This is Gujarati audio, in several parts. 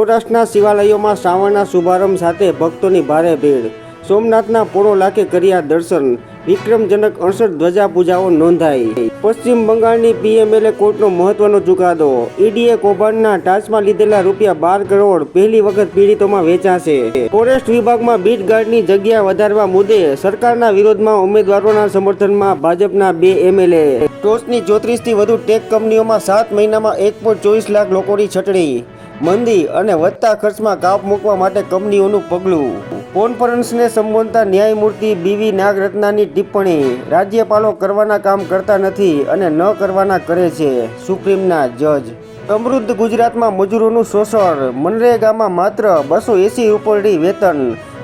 સૌરાષ્ટ્રના શિવાલયોમાં શ્રાવણના શુભારંભ સાથે ભક્તોની ભારે ભીડ. સોમનાથના પોણો લાખે કર્યા દર્શન. વિક્રમજનક અડસઠ ધ્વજા પૂજાઓ નોંધાઈ. પશ્ચિમ બંગાળની પીએમએલએ કોર્ટનો મહત્વનો ચુકાદો. ઈડીએ કૌભાંડના ટાચમાં લીધેલા રૂપિયા બાર કરોડ પહેલી વખત પીડિતોમાં વેચાશે. ફોરેસ્ટ વિભાગમાં બીટ ગાર્ડની જગ્યા વધારવા મુદ્દે સરકારના વિરોધમાં ઉમેદવારોના સમર્થનમાં ભાજપના બે એમએલએ ટોચની ચોત્રીસથી વધુ ટેક કંપનીઓમાં સાત મહિનામાં એક ચોવીસ લાખ લોકોની છટણી. મંદી અને વધતા ખર્ચમાં કાપ મૂકવા માટે કંપનીઓનું પગલું. કોન્ફરન્સને સંબોધતા ન્યાયમૂર્તિ બીવી નાગરત્નાની ટિપ્પણી, રાજ્યપાલો કરવાના કામ કરતા નથી અને ન કરવાના કરે છે સુપ્રીમના જજ. સમૃદ્ધ ગુજરાતમાં મજૂરોનું શોષણ, મનરેગામાં માત્ર બસો એંસી રૂપિયાથી વેતન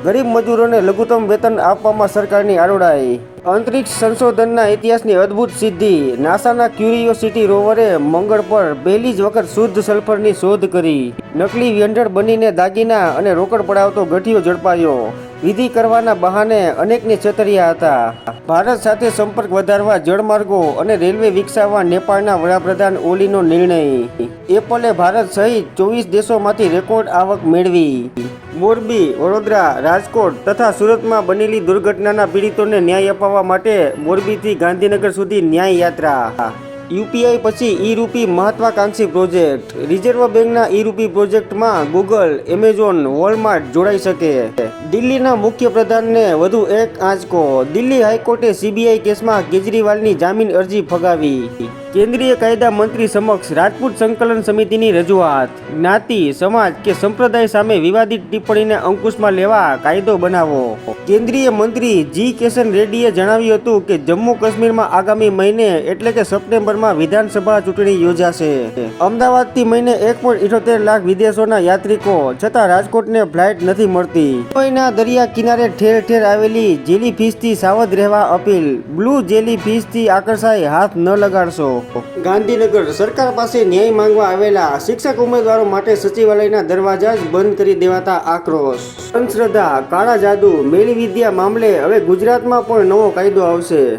ગરીબ મજૂરોને લઘુત્તમ વેતન આપવામાં સરકારની આરોડાઈ. અંતરિક્ષ સંશોધનના ઇતિહાસની અદ્ભુત સિદ્ધિ. નાસાના ક્યુરિયોસિટી રોવરે મંગળ પર પહેલી જ વખત શુદ્ધ સલ્ફરની શોધ કરી. નકલી વ્યંઢળ બનીને દાગીના અને રોકડ પડાવતો ગઠિયો ઝડપાયો. વિધિ કરવાના બહાને અનેકને છેતર્યા હતા. ભારત સાથે સંપર્ક વધારવા જળમાર્ગો અને રેલવે વિકસાવવા નેપાળના વડાપ્રધાન ઓલીનો નિર્ણય. એપલે ભારત સહિત ચોવીસ દેશોમાંથી રેકોર્ડ આવક મેળવી. મોરબી, વડોદરા રાજકોટ તથા સુરતમાં બનેલી દુર્ઘટનાના પીડિતોને ન્યાય અપાવવા માટે મોરબીથી ગાંધીનગર સુધી ન્યાય યાત્રા. યુપીઆઈ પછી ઈ રૂપી મહત્વાકાંક્ષી પ્રોજેક્ટ. રિઝર્વ બેંકના ઈ રૂપી પ્રોજેક્ટમાં ગૂગલ, એમેઝોન, વોલમાર્ટ જોડાઈ શકે. દિલ્હીના મુખ્ય પ્રધાનને વધુ એક આંચકો. દિલ્હી હાઈકોર્ટે સીબીઆઈ કેસમાં કેજરીવાલની જામીન અરજી ફગાવી. કેન્દ્રીય કાયદા મંત્રી સમક્ષ રાજપૂત સંકલન સમિતિની રજૂઆત. જ્ઞાતિ, સમાજ કે સંપ્રદાય સામે વિવાદિત ટિપ્પણીને અંકુશમાં લેવા કાયદો બનાવો. કેન્દ્રીય મંત્રી જી કિશન રેડ્ડીએ જણાવ્યું હતું કે જમ્મુ કાશ્મીરમાં આગામી મહિને એટલે કે સપ્ટેમ્બરમાં વિધાનસભા ચૂંટણી યોજાશે. અમદાવાદથી મહિને એક પોઈન્ટ ઇઠોતેર લાખ વિદેશોના યાત્રિકો, છતાં રાજકોટને ફ્લાઇટ નથી મળતી. મુંબઈના દરિયા કિનારે ઠેર ઠેર આવેલી જેલી ફિશથી સાવધ રહેવા અપીલ. બ્લુ જેલી ફિશથી આકર્ષાય હાથ ન લગાડશો. ગાંધીનગર સરકાર પાસે ન્યાય માંગવા આવેલા શિક્ષક ઉમેદવારો માટે સચિવાલયના દરવાજા જ બંધ કરી દેવાતા આક્રોશ. અંધશ્રદ્ધા, કાળા જાદુ મેળી વિદ્યા મામલે હવે ગુજરાતમાં પણ નવો કાયદો આવશે.